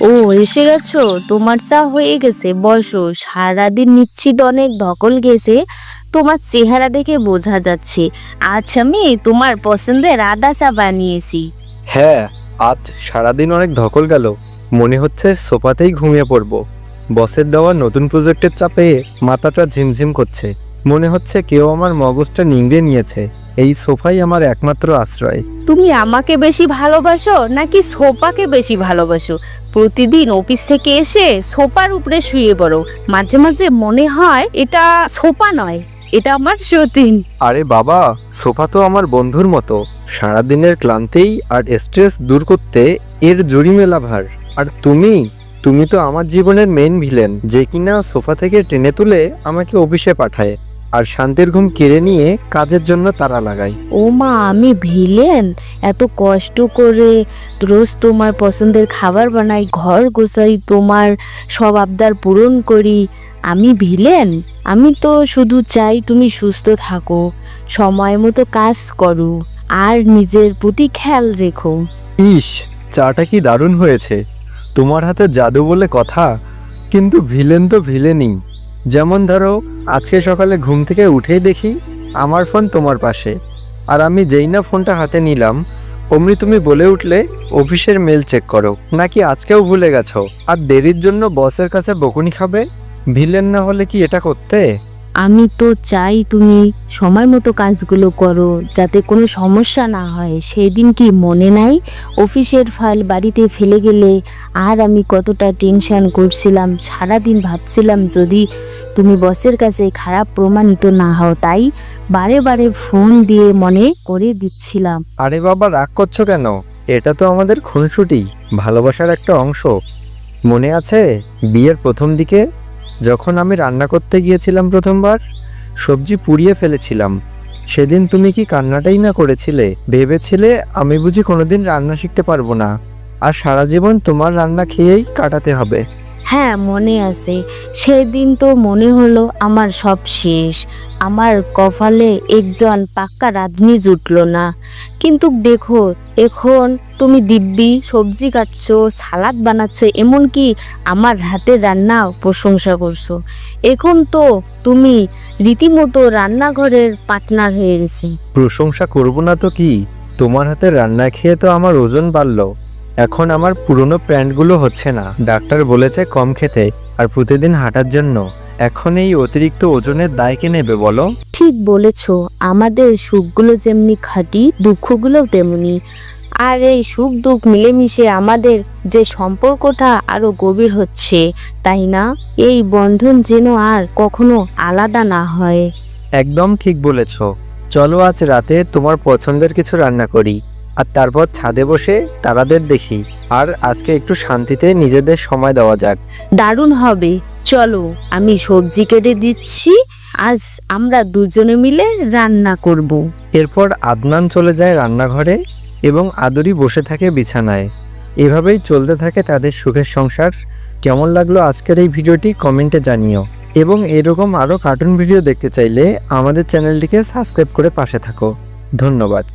ও, এসে গেছো? তোমার চা হয়ে গেছে, বসো। সারাদিন নিশ্চিত অনেক ধকল গেছে তোমার চেহারা দেখে বোঝা যাচ্ছে। আজ আমি তোমার পছন্দের আদা চা বানিয়েছি। হ্যাঁ আজ সারাদিন অনেক ধকল গেল। মনে হচ্ছে সোফাতেই ঘুমিয়ে পড়ব। বসের দেওয়া নতুন প্রজেক্টের চাপে মাথাটা ঝিমঝিম করছে। মনে হচ্ছে কেউ আমার মগজটা নিংড়ে নিয়েছে। এই সোফাই আমার একমাত্র আশ্রয়। তুমি আমাকে বেশি ভালোবাসো নাকি সোফাকে বেশি ভালোবাসো? প্রতিদিন অফিস থেকে এসে সোফার উপরে শুয়ে পড়ো। মাঝে মাঝে মনে হয় এটা সোফা নয় এটা আমার সতীন। আরে বাবা সোফা তো আমার বন্ধুর মতো। সারাদিনের ক্লান্তি আর স্ট্রেস দূর করতে এর জুড়ি মেলা ভার। আর তুমি? তুমি তো আমার জীবনের মেইন ভিলেন যে কিনা সোফা থেকে টেনে তুলে আমাকে অফিসে পাঠায় আর শান্তির ঘুম কেড়ে নিয়ে কাজের জন্য তারা লাগাই ও মা আমি ভিলেন এত কষ্ট করে রোজ তোমার পছন্দের খাবার বানাই ঘর গোছাই তোমার সব আবদার পূরণ করি। আমি ভিলেন আমি তো শুধু চাই তুমি সুস্থ থাকো সময় মতো কাজ করো আর নিজের প্রতি খেয়াল রেখো। ইস চাটা কি দারুণ হয়েছে। তোমার হাতে জাদু বলে কথা? কিন্তু ভিলেন তো ভিলেনই। যেমন ধরো, আজকে সকালে ঘুম থেকে উঠেই দেখি আমার ফোন তোমার পাশে। আর আমি যেই না ফোনটা হাতে নিলাম, অমনি তুমি বলে উঠলে, অফিসের মেল চেক করো। নাকি আজকেও ভুলে গেছো? আর দেরির জন্য বসের কাছে বকুনি খাবে? ভিলেন না হলে কি এটা করতে? আমি তো চাই তুমি সময় মতো কাজগুলো করো, যাতে কোনো সমস্যা না হয়। সেই দিন কি মনে নাই? অফিসের ফাইল বাড়িতে ফেলে গেলে আর আমি কতটা টেনশান করছিলাম। সারাদিন ভাবছিলাম যদি তুমি বসের কাছে খারাপ প্রমাণিত না হও, তাই বারে বারে ফোন দিয়ে মনে করে দিচ্ছিলাম। আরে বাবা, রাগ করছ কেন? এটা তো আমাদের খুনসুটি, ভালোবাসার একটা অংশ। মনে আছে বিয়ের প্রথম দিকে যখন আমি রান্না করতে গিয়েছিলাম প্রথমবার, সবজি পুড়িয়ে ফেলেছিলাম। সেদিন তুমি কি কান্নাটাই না করেছিলে? ভেবেছিলে আমি বুঝি কোনোদিন রান্না শিখতে পারব না। আর সারা জীবন তোমার রান্না খেয়েই কাটাতে হবে। হ্যাঁ মনে আছে। সেদিন তো মনে হলো আমার সব শেষ। আমার কপালে একজন পাক্কা রাঁধুনি জুটলো না। কিন্তু দেখো, এখন তুমি দিব্যি, সবজি কাটছো, সালাদ বানাচ্ছো, এমনকি আমার হাতের রান্নাও প্রশংসা করছ। এখন তো তুমি রীতিমতো রান্নাঘরের পার্টনার হয়ে গেছে। প্রশংসা করব না তো কি? তোমার হাতে রান্না খেয়ে তো আমার ওজন বাড়লো। এখন আমার পুরনো প্যান্টগুলো হচ্ছে না। ডাক্তার বলেছে কম খেতে আর প্রতিদিন হাঁটার জন্য। এখন এই অতিরিক্ত ওজনের দায় কে নেবে বলো? ঠিক বলেছ আমাদের সুখগুলো যেমনি খাঁটি দুঃখগুলোও তেমনি। আর এই সুখ দুঃখ মিলেমিশে আমাদের যে সম্পর্কটা আরও গভীর হচ্ছে তাই না? এই বন্ধন যেন আর কখনো আলাদা না হয়। একদম ঠিক বলেছ। চলো আজ রাতে তোমার পছন্দের কিছু রান্না করি। আর তারপর ছাদে বসে তারাদের দেখি। আর আজকে একটু শান্তিতে নিজেদের সময় দেওয়া যাক। দারুণ হবে। চলো আমি সবজি কেটে দিচ্ছি। আজ আমরা দুজনে মিলে রান্না করব। এরপর আদনান চলে যায় রান্নাঘরে এবং আদরি বসে থাকে বিছানায়। এভাবেই চলতে থাকে তাদের সুখের সংসার। কেমন লাগল আজকের এই ভিডিওটি কমেন্টে জানিও। এবং এরকম আরও কার্টুন ভিডিও দেখতে চাইলে আমাদের চ্যানেলটিকে সাবস্ক্রাইব করে পাশে থাকো। ধন্যবাদ।